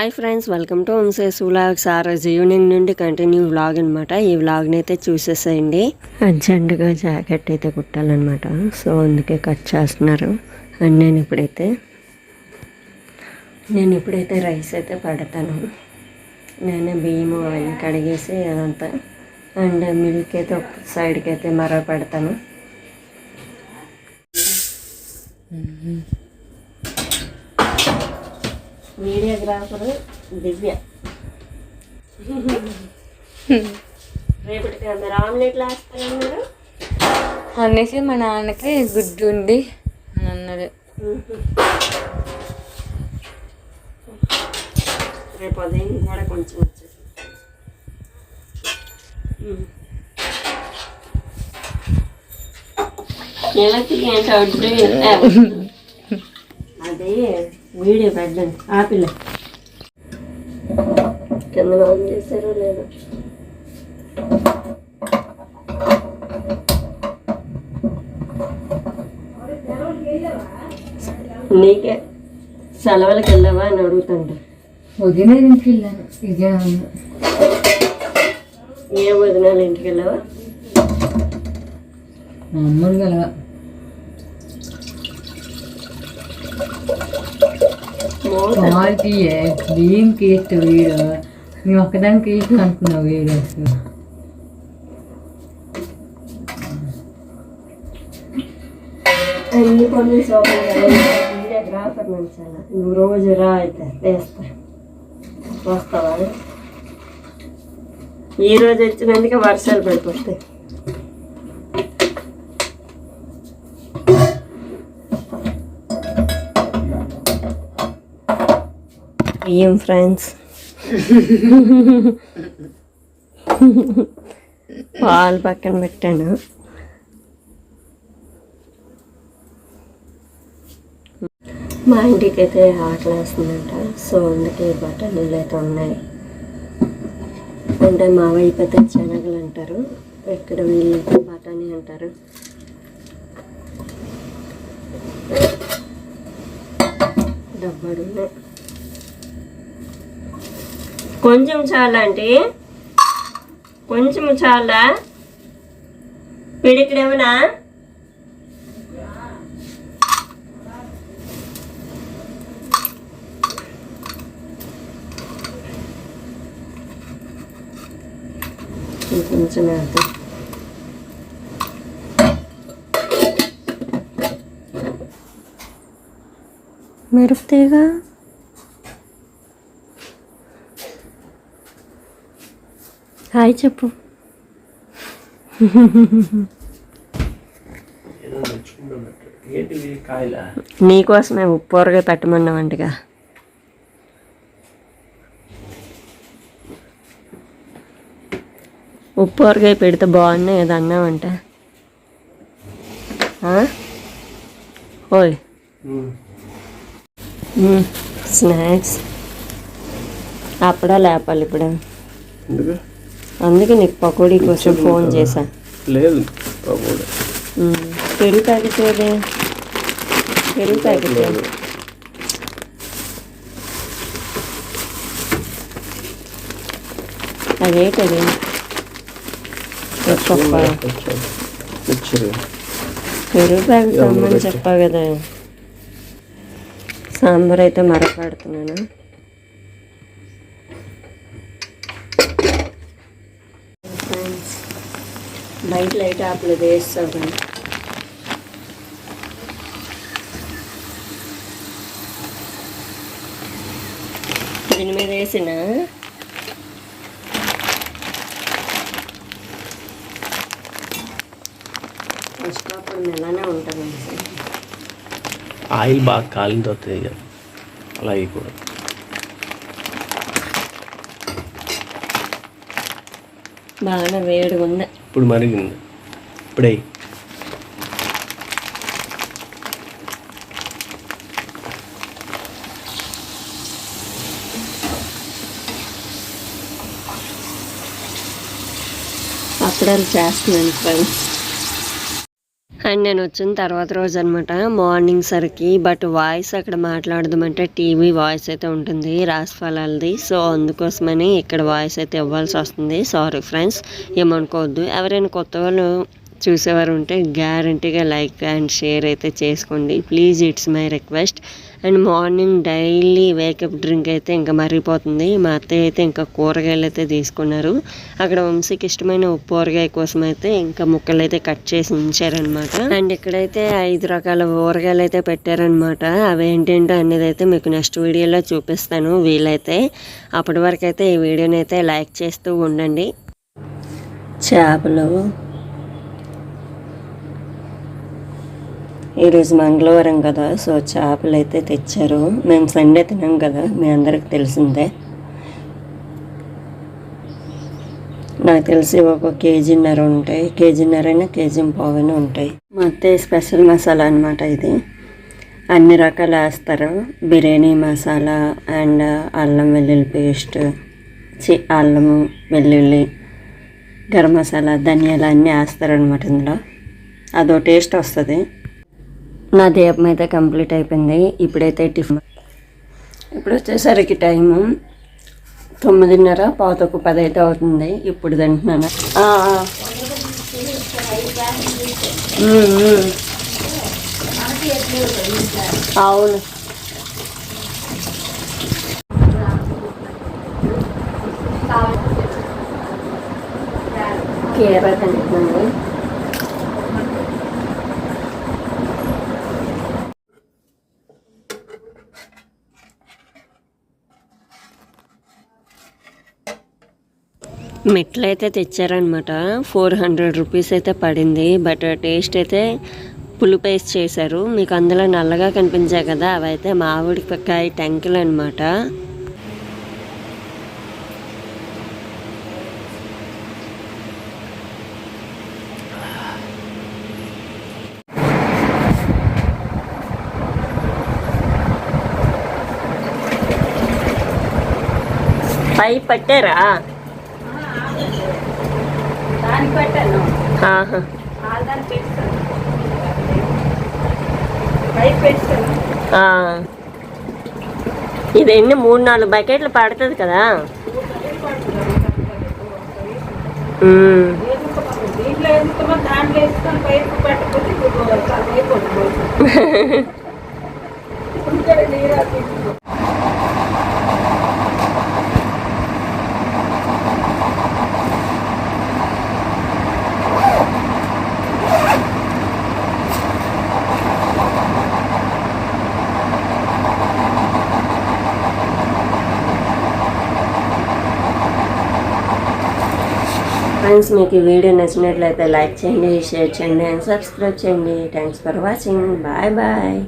Hi friends welcome to హోమ్సేస్ vlogs ఆ రోజు ఈవినింగ్ నుండి కంటిన్యూ వ్లాగ్ అనమాట ఈ వ్లాగ్ని అయితే చూసేసేయండి. అర్జెంటుగా జాకెట్ అయితే కుట్టాలన్నమాట. సో అందుకే కట్ చేస్తున్నారు. అండ్ నేను ఇప్పుడైతే నేను ఇప్పుడైతే రైస్ అయితే పెడతాను. నేను బియ్యం అవన్నీ కడిగేసి అదంతా అండ్ మిల్క్ అయితే ఒక సైడ్కి అయితే మరో పెడతాను వీడియోగ్రాఫర్ దివ్య. రేపటికి మీరు ఆమ్లెట్లు వేస్తారన్నారు అనేసి మా నాన్నకి గుడ్డు ఉండి అని అన్నాడు. రేపు ఉదయం కూడా కొంచెం వచ్చేసి. ఏంటో అడ్డు అది. వీడియో పెట్టండి. ఆపిల్ల కింద ఆన్ చేశారో లేదో. నీకే సెలవులకి వెళ్ళావా అని అడుగుతుంట ఉదయం ఇంటికి వెళ్ళాను విజయనగరం ఏ వదినాలు ఇంటికి వెళ్ళావా? మామూలుగా క్వాలిటీ క్లీన్ కేస్ట్ వీడియో మేము ఒక్కదానికి కేసు అనుకున్నావు వీడియోస్ అన్ని పనులు సోపం వీడియోగ్రాఫర్ మంచాల నువ్వు రోజు రా అయితే వేస్తా వస్తావా ఈ రోజు వచ్చినందుకే వర్షాలు పడిపోతాయి. ఏం ఫ్రెండ్స్ పాలు పక్కన పెట్టాను. మా ఇంటికి అయితే ఆటలు వేస్తుందంట. సో అందుకే బఠానీలు అయితే ఉన్నాయి. అంటే మా వైపు అయితే శనగలు అంటారు. ఇక్కడ వీళ్ళు బఠానీ అంటారు. డబ్బాడు ఉన్నాయి. కొంచెం చాలా అంటే కొంచెం చాలా. పిడికిడేమనా? కొంచెం వేద్దాం మెరుపుతేగా? హాయ్ చెప్పు. నీకోసమే ఉప్పు ఊరగా పెట్టమన్నావంటగా ఉప్పు ఊరగాయ పెడితే బాగున్నాయి ఏదో అన్నావంట? ఓయ్. స్నాక్స్. అప్పుడా లేపాలి ఇప్పుడు. అందుకే నీకు పకోడీ కోసం ఫోన్ చేశా. లేదు పకోడీ. పెరుగు ప్యాకెట్ పెరుగు ప్యాకెట్ ఏది? అదేంటది పెరుగు ప్యాకెట్ తెమ్మని చెప్పా కదా. సాంబార్ అయితే మరపెడుతున్నాను ఫ్రెండ్స్ బయట లైట్ ఆపలు వేస్తావు కానీ దీని మీద వేసిన? ఫస్ట్ అప్పుడు మెల్లనే ఉంటుంది ఆయిల్ బాగా కాలిన తర్వాత వేయాలి. అలా వేయకూడదు. బాగా వేడిగా ఉంది. ఇప్పుడు మరిగింది. ఇప్పుడే. అప్పుడాలు చేస్తున్నాను ఫ్రెండ్స్ అండ్ నేను వచ్చిన తర్వాత రోజు అనమాట మార్నింగ్ సరికి బట్ వాయిస్ అక్కడ మాట్లాడదామంటే టీవీ వాయిస్ అయితే ఉంటుంది రాసిఫలాలది. సో అందుకోసమని ఇక్కడ వాయిస్ అయితే ఇవ్వాల్సి వస్తుంది. సారీ ఫ్రెండ్స్ ఏమనుకోవద్దు. ఎవరైనా కొత్త వాళ్ళు చూసేవారు ఉంటే గ్యారంటీగా లైక్ అండ్ షేర్ అయితే చేసుకోండి. Please it's my request. And morning daily wake up drink అయితే ఇంకా మరిగిపోతుంది. మా అత్తయ్య అయితే ఇంకా కూరగాయలు అయితే తీసుకున్నారు. అక్కడ వంశీకి ఇష్టమైన ఉప్పు కూరగాయ కోసం అయితే ఇంకా ముక్కలు అయితే కట్ చేసి ఉంచారనమాట అండ్ ఇక్కడైతే ఐదు రకాల ఊరగాయలు అయితే పెట్టారనమాట అవి ఏంటంటో అనేది అయితే మీకు నెక్స్ట్ వీడియోలో చూపిస్తాను వీలైతే. అప్పటి వరకు అయితే ఈ వీడియోని అయితే లైక్ చేస్తూ ఉండండి. చేపలు ఈరోజు మంగళవారం కదా సో చేపలు అయితే తెచ్చారు. మేము సండే తినాం కదా మీ అందరికి తెలిసిందే. నాకు తెలిసి ఒక కేజీన్నర ఉంటాయి. కేజీన్నర అయినా కేజీ పావైనా ఉంటాయి. మా అత్తయ్య స్పెషల్ మసాలా అనమాట ఇది. అన్ని రకాలు వేస్తారు. బిర్యానీ మసాలా అండ్ అల్లం వెల్లుల్లి పేస్ట్ చి అల్లము వెల్లుల్లి గరం మసాలా ధనియాలు అన్నీ వేస్తారనమాట ఇందులో. అదో టేస్ట్ వస్తుంది. నా దీపం అయితే కంప్లీట్ అయిపోయింది. ఇప్పుడైతే టిఫిన్. ఇప్పుడు వచ్చేసరికి టైము తొమ్మిదిన్నర పాతకు పది అయితే అవుతుంది. ఇప్పుడు తింటున్నాను. అవును. కీర తింటున్నాను. మెట్లు అయితే తెచ్చారనమాట ఫోర్ హండ్రెడ్ రూపీస్ అయితే పడింది. బట్ టేస్ట్ అయితే పులుపు పేస్ట్ చేశారు. మీకు అందులో నల్లగా కనిపించాయి కదా అవైతే మామిడికాయ టెంకులు అనమాట పై పట్టారా దానికి పెట్టాను ఆహా. దాన్ని పెడతాను పైకి పెడతాను ఆ. ఇది ఎన్ని? మూడు నాలుగు బకెట్లు పడుతుంది కదా. ఫ్రెండ్స్ మీకు ఈ వీడియో నచ్చినట్లయితే లైక్ చేయండి షేర్ చేయండి అండ్ సబ్స్క్రైబ్ చేయండి thanks for watching bye bye